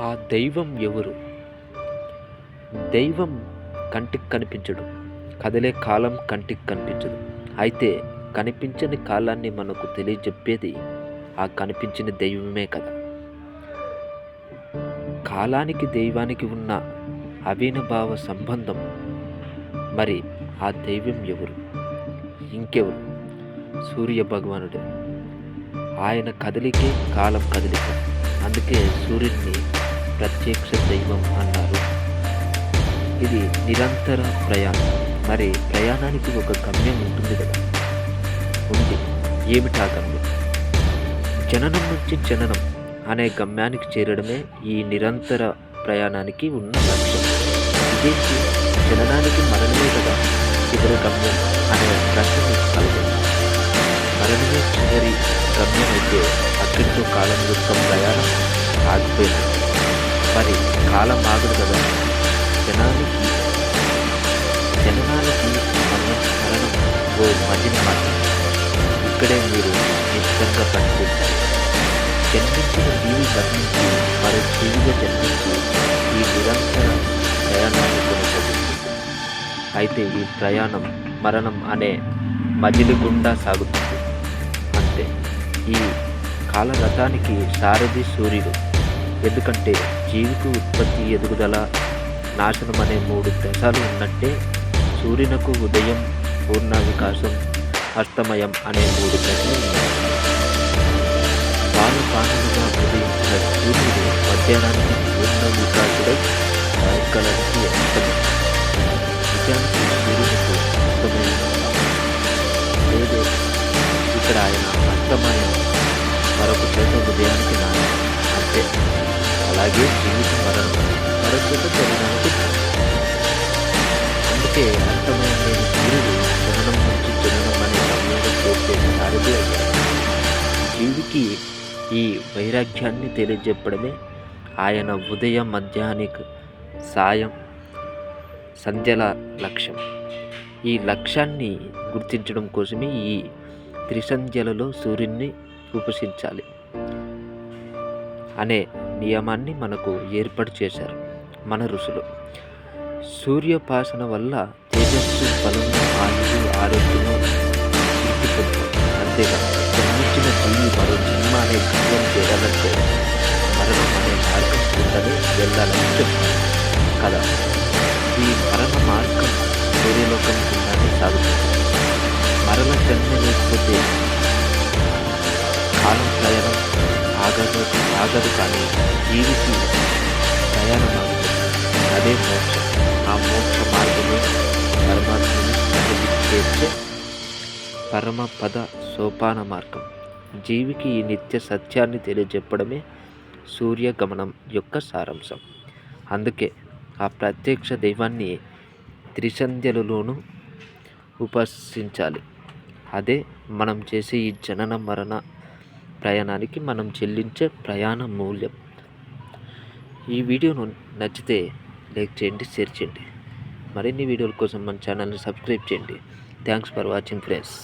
ఆ దైవం ఎవరు? దైవం కంటికి కనిపించడు. కదిలే కాలం కంటికి కనిపించదు. అయితే కనిపించని కాలాన్ని మనకు తెలియజెప్పేది ఆ కనిపించిన దైవమే కదా. కాలానికి దైవానికి ఉన్న అవినభావ సంబంధం. మరి ఆ దైవం ఎవరు? ఇంకెవరు? సూర్య భగవానుడే. ఆయన కదలికే కాలం కదలిక. అందుకే సూర్యుడిని ప్రత్యక్ష దైవం అన్నారు ఇది నిరంతర ప్రయాణం. మరి ప్రయాణానికి ఒక గమ్యం ఉంటుంది కదా? ఉంది. ఏమిటా గమ్యం? జననం నుంచి జననం అనే గమ్యానికి చేరడమే ఈ నిరంతర ప్రయాణానికి ఉన్న లక్ష్యం. ఇదేంటి జననానికి మరణమే కదా చివరి గమ్యం అనే ప్రశ్న మీకు కలగదు మరణమే చివరి గమ్యం అయితే అక్కడితో కాలం యొక్క ప్రయాణం ఆగిపోయింది. మరి కాలం ఆగదు కదా. జనానికి జననానికి మనం మరణం ఓ మధ్యన మాత్రం ఇక్కడే మీరు నిశ్చితంగా పనిచేస్తారు జన్మించిన జీవి మరణించి మరో జీవిగా జన్మించి ఈ నిరంతర ప్రయాణాన్ని కొనసాగుతుంది అయితే ఈ ప్రయాణం మరణం అనే మజిలి గుండా సాగుతుంది. అంతే. ఈ కాలరథానికి సారథి సూర్యుడు ఎందుకంటే జీవికి ఉత్పత్తి ఎదుగుదల నాశనం అనే మూడు దశలు ఉన్నట్టే సూర్యునకు ఉదయం పూర్ణ వికాసం అస్తమయం అనే మూడు దశలు ఉన్నాయి. పాలు పానులుగా ఉదయించిన సూర్యుడు మధ్యాహ్నానికి పూర్ణ వికాసుడై సాయంకాలానికి అస్తమయం. నిజానికి సూర్యునికి అస్తమయం లేదు ఇక్కడ ఆయన అస్తమయం. మరొక చోట ఉదయానికి నాయన అంతే. అలాగే జీవితం మరణం మరొక చోట అందుకే అంతమైన లేని సూర్యుడు జననం నుంచి జననం అనే సమయంలో చేసే సారథి జీవికి ఈ వైరాగ్యాన్ని తెలియజెప్పడమే ఆయన ఉదయం మధ్యాహ్నిక సాయం సంధ్యల లక్ష్యం. ఈ లక్ష్యాన్ని గుర్తించడం కోసమే ఈ త్రిసంధ్యలలో సూర్యున్ని ఉపసించాలి అనే నియమాన్ని మనకు ఏర్పాటు చేశారు మన ఋషులు. సూర్యోపాసన వల్ల తేజస్సు బలము ఆయువు ఆరోగ్యము వృద్ధి పొందుతాం అంతేకాదు జన్మించిన జీవి మరో జన్మ అనే గర్వం చేరాలంటే మరణం అనే మార్గం ఉందని వెళ్ళాలని చెప్తారు. కదా ఈ మరణ మార్గం సూర్యలోకం గుండానే సాగుతుంది. మరణ జన్మ లేకపోతే కాలం ప్రయాణం ఆగదు. సాగదు కానీ జీవికి ప్రయాణం అదే మోక్షం. ఆ మోక్ష మార్గమే పరమాత్మని చేర్చే పరమ పరమపద సోపాన మార్గం. జీవికి ఈ నిత్య సత్యాన్ని తెలియజెప్పడమే సూర్యగమనం యొక్క సారాంశం. అందుకే ఆ ప్రత్యక్ష దైవాన్ని త్రిసంధ్యలలోనూ ఉపాసించాలి. అదే మనం చేసే ఈ జనన మరణ ప్రయాణానికి మనం చెల్లించే ప్రయాణ మూల్యం. ఈ వీడియోను నచ్చితే లైక్ చేయండి షేర్ చేయండి. మరిన్ని వీడియోల కోసం మన ఛానల్ని సబ్స్క్రైబ్ చేయండి. Thanks for watching friends.